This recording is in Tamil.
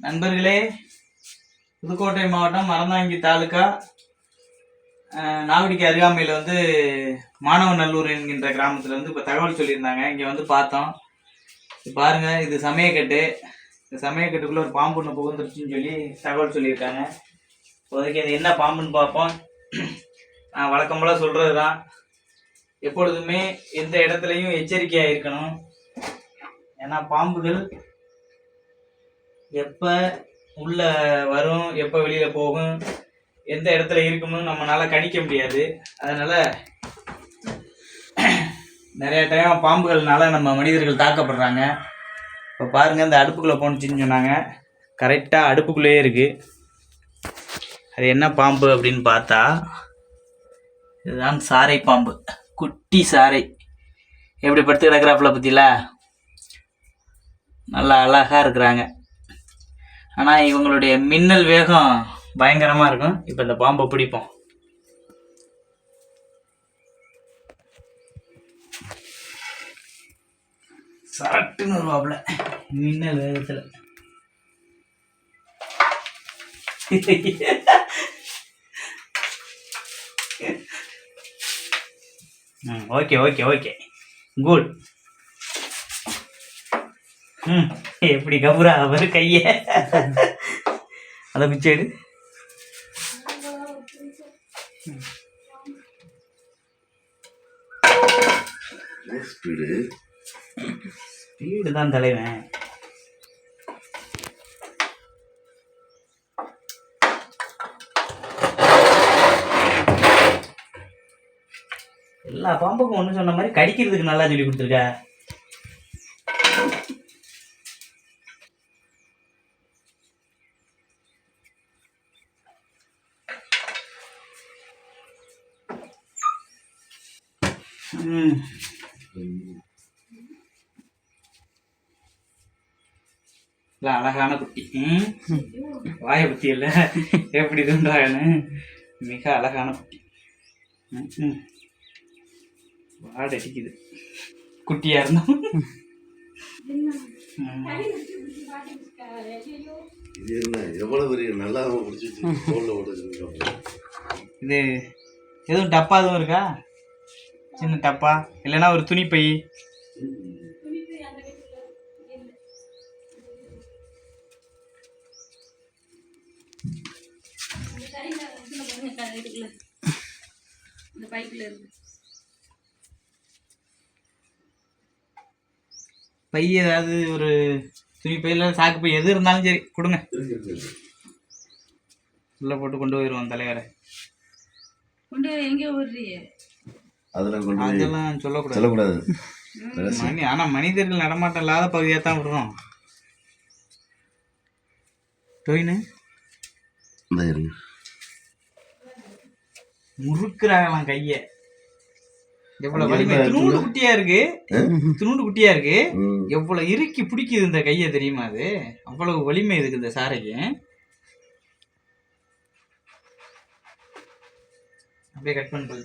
நண்பர்களே புதுக்கோட்டை மாவட்டம் மரந்தாங்கி தாலுக்கா அஹ், நாகுடிக்கு அருகாமையில் வந்து மாணவநல்லூர் என்கின்ற கிராமத்தில் வந்து இப்போ தகவல் சொல்லியிருந்தாங்க. இங்கே வந்து பார்த்தோம். இது இது சமயக்கட்டு. இந்த சமயக்கட்டுக்குள்ளே ஒரு பாம்பு ஒன்று புகுந்துருச்சுன்னு சொல்லி தகவல் சொல்லியிருக்காங்க. இப்போதைக்கு அது என்ன பாம்புன்னு பார்ப்போம். நான் வழக்கம் சொல்கிறது தான் எப்பொழுதுமே எந்த இடத்துலையும் எச்சரிக்கையாக இருக்கணும். ஏன்னா பாம்புகள் எப்போ உள்ள வரும் எப்போ வெளியில போகும் எந்த இடத்துல இருக்கும்னு நம்மளால கணிக்க முடியாது. அதனால நிறைய டைம் பாம்புகள்னால நம்ம மனிதர்கள் தாக்கப்படுறாங்க. இப்போ பாருங்க இந்த அடுப்புக்குள்ளே போணுச்சின்னு சொன்னாங்க. கரெக்டாக அடுப்புக்குள்ளேயே இருக்கு. அது என்ன பாம்பு அப்படின்னு பார்த்தா இதுதான் சாரை பாம்பு. குட்டி சாரை எப்படி படுத்து கிடக்கிறாப்புல பற்றியில நல்லா அழகாக இருக்கிறாங்க. ஆனால் இவங்களுடைய மின்னல் வேகம் பயங்கரமாக இருக்கும். இப்போ இந்த பாம்பை பிடிப்போம். சரட்டுன்னு வருவாப்புல. மின்னல் வேகத்தில். ம் ஓகே ஓகே ஓகே. குட் எப்படி கபுரா அவர் கைய? அதை பிச்சை எடு. ஸ்பீடு ஸ்பீடு தான் தலைவன். எல்லா பாம்புக்கும் ஒன்று சொன்ன மாதிரி கடிக்கிறதுக்கு நல்லா சொல்லி கொடுத்துருக்க. இல்ல அழகான குட்டி? வாயை பத்தி இல்ல. எப்படி இதுன்றாங்கன்னு மிக அழகான குட்டி. வாடை அடிக்குது. குட்டியா இருந்தோம் இது என்ன எவ்வளவு பெரிய நல்லா பிடிச்சி இது எதுவும் டப்பா எதுவும் இருக்கா? சின்ன டப்பா இல்லைன்னா ஒரு துணி பை. இந்த பைப்பில் பை ஏதாவது ஒரு துணி பையில் சாக்கு பை எது இருந்தாலும் சரி கொடுங்க. உள்ள போட்டு கொண்டு போயிடுவோம் தலைவரை. கொண்டு எங்கே அதுல கொண்டு போய் அதெல்லாம் சொல்லக்கூடாது. சொல்லக்கூடாது. மனி ஆனா மனிதர்கள் நடமாட்டம் இல்லாத பகுதியாக தான் விடுறோம். டொயினு? இந்த இருங்க முறுக்குறாங்களாம் கைய. எவ்வளவு வலிமை துணுண்டு குட்டியா இருக்கு. துணுண்டு குட்டியா இருக்கு. எவ்வளவு இறுக்கி பிடிக்குது இந்த கைய தெரியுமா அது? அவ்வளவு வலிமை இருக்கு இந்த சாரைக்கு. அப்படியே கட் பண்றது